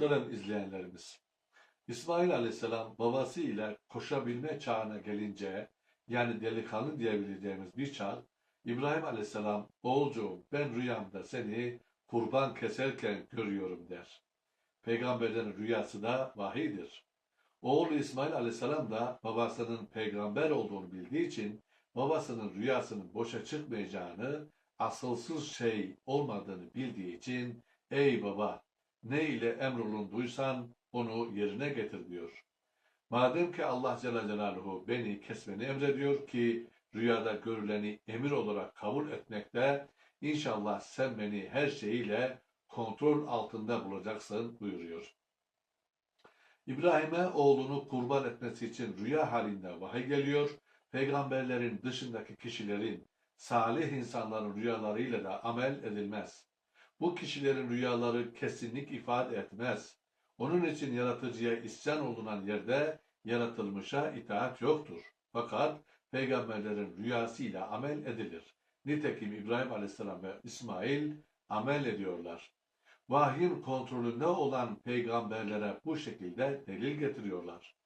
Muhterem izleyenlerimiz, İsmail Aleyhisselam babası ile koşabilme çağına gelince, yani delikanlı diyebileceğimiz bir çağ, İbrahim Aleyhisselam, oğulcuğum ben rüyamda seni kurban keserken görüyorum der. Peygamberlerin rüyası da vahiydir. Oğlu İsmail Aleyhisselam da babasının peygamber olduğunu bildiği için babasının rüyasının boşa çıkmayacağını, asılsız şey olmadığını bildiği için ey baba ne ile emrolunduysan onu yerine getir diyor. Madem ki Allah Celle Celaluhu beni kesmeni emrediyor ki rüyada görüleni emir olarak kabul etmekte inşallah sen beni her şeyiyle kontrol altında bulacaksın buyuruyor. İbrahim'e oğlunu kurban etmesi için rüya halinde vahiy geliyor. Peygamberlerin dışındaki kişilerin, salih insanların rüyalarıyla da amel edilmez. Bu kişilerin rüyaları kesinlik ifade etmez. Onun için yaratıcıya isyan olunan yerde yaratılmışa itaat yoktur. Fakat peygamberlerin rüyasıyla amel edilir. Nitekim İbrahim Aleyhisselam ve İsmail amel ediyorlar. Vahyin kontrolünde olan peygamberlere bu şekilde delil getiriyorlar.